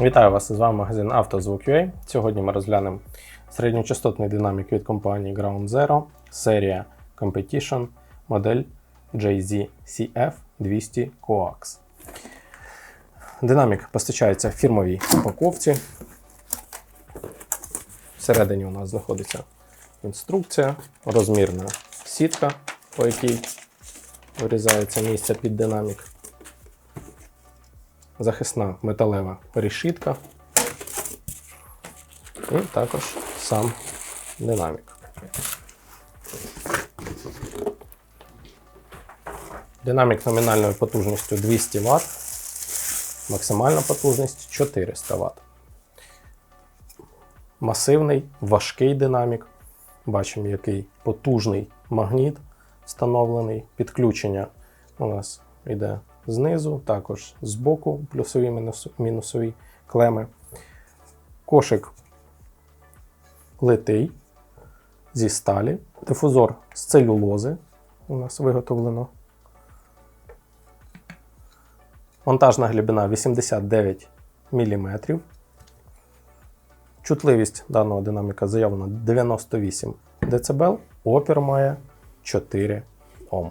Вітаю вас! З вами магазин «Автозвук.UA». Сьогодні ми розглянемо середньочастотний динамік від компанії Ground Zero, серія Competition, модель JZ-CF 200 Coax. Динамік постачається в фірмовій упаковці. Всередині у нас знаходиться інструкція, розмірна сітка, по якій вирізається місце під динамік захисна металева решітка і також сам динамік. Динамік номінальною потужністю 200 Вт, максимальна потужність 400 Вт. Масивний, важкий динамік. Бачимо, який потужний магніт встановлений. Підключення у нас йде знизу, також збоку плюсові мінусові клеми. Кошик литий зі сталі, дифузор з целюлози у нас виготовлено. Монтажна глибина 89 мм. Чутливість даного динаміка заявлена 98 дБ, опір має 4 Ом.